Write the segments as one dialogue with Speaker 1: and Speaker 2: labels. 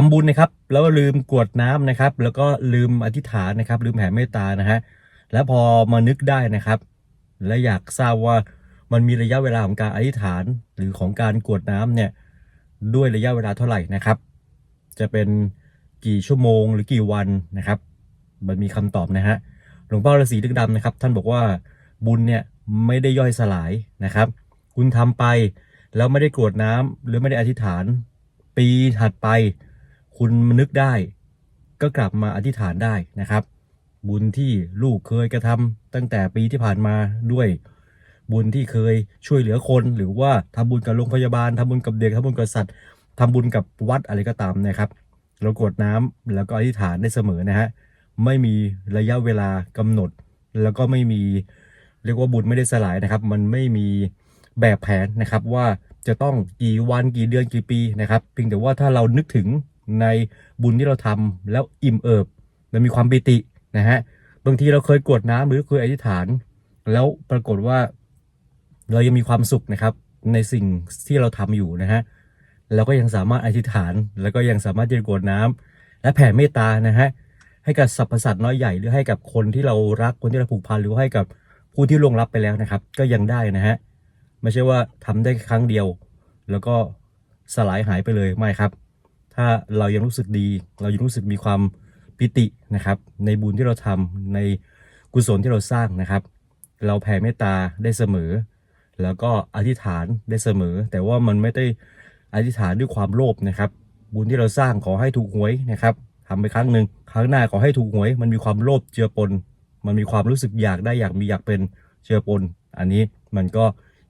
Speaker 1: ทำบุญนะครับ แล้วลืมกรวดน้ำนะครับ แล้วก็ลืมอธิษฐานนะครับ ลืมแผ่เมตตานะฮะแล้วพอมานึกได้นะครับ และอยากทราบว่ามันมีระยะเวลาของการอธิษฐานหรือของการกรวดน้ำเนี่ยด้วยระยะเวลาเท่าไหร่นะครับ จะเป็นกี่ชั่วโมงหรือกี่วันนะครับ มันมีคำตอบนะฮะหลวงพ่อฤาษีดึกดำนะครับ ท่านบอกว่าบุญเนี่ยไม่ได้ย่อยสลายนะครับ คุณทำไปแล้วไม่ได้กรวดน้ำหรือไม่ได้อธิษฐาน ปีถัดไป คุณนึกได้ ก็กลับมาอธิษฐานได้นะครับ บุญที่ลูกเคยกระทำตั้งแต่ปีที่ผ่านมาด้วยบุญที่เคยช่วยเหลือคนหรือว่าทำบุญกับโรงพยาบาลทำบุญกับเด็กทำบุญกับสัตว์ทำบุญกับวัดอะไรก็ตามนะครับเรากดน้ำแล้วก็อธิษฐานได้เสมอนะฮะไม่มีระยะเวลากำหนด แล้วก็ไม่มีเรียกว่าบุญไม่ได้สลายนะครับ มันไม่มีแบบแผนนะครับว่าจะต้องกี่วันกี่เดือนกี่ปีนะครับเพียงแต่ว่าถ้าเรานึกถึง ในบุญที่เราทำแล้วอิ่มเอิบมันมีความปิตินะฮะบางทีเราเคยกรวดน้ำหรือเคยอธิษฐาน แล้วปรากฏว่า เรายังมีความสุขนะครับ ในสิ่งที่เราทำอยู่นะฮะเราก็ยังสามารถอธิษฐาน แล้วก็ยังสามารถจะกรวดน้ำและแผ่เมตตานะฮะให้กับสรรพสัตว์น้อยใหญ่หรือให้กับคนที่เรารักคนที่เราผูกพันหรือให้กับผู้ที่ล่วงลับไปแล้วนะครับ ก็ยังได้นะฮะไม่ใช่ว่าทำได้ครั้งเดียว แล้วก็สลายหายไปเลยไม่ครับ ถ้าเรายังรู้สึกดี เรายังรู้สึกมีความปิตินะครับ ในบุญที่เราทำในกุศลที่เราสร้างนะครับ เราแผ่เมตตาได้เสมอ แล้วก็อธิษฐานได้เสมอ แต่ว่ามันไม่ได้อธิษฐานด้วยความโลภนะครับ บุญที่เราสร้างขอให้ถูกหวยนะครับทำไปครั้งหนึ่งครั้งหน้าขอให้ถูกหวย มันมีความโลภเจือปน มันมีความรู้สึกอยากได้อยากมีอยากเป็นเจือปน อันนี้มันก็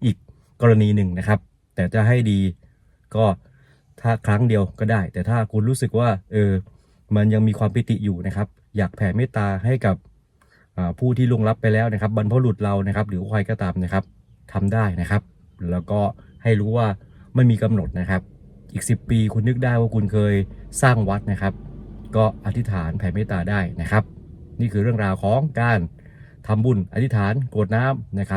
Speaker 1: อีกกรณีหนึ่งนะครับ แต่จะให้ดีก็ ถ้าครั้งเดียวก็ได้ แต่ถ้าคุณรู้สึกว่าเออมันยังมีความปิติอยู่นะครับ อยากแผ่เมตตาให้กับผู้ที่ล่วงลับไปแล้วนะครับ บรรพบุรุษเรานะครับ หรือใครก็ตามนะครับทำได้นะครับ แล้วก็ให้รู้ว่าไม่มีกำหนดนะครับ อีก 10 ปีคุณนึกได้ว่าคุณเคยสร้างวัดนะครับ ก็อธิษฐานแผ่เมตตาได้นะครับ นี่คือเรื่องราวของการทำบุญอธิษฐานกรวดน้ำนะครับ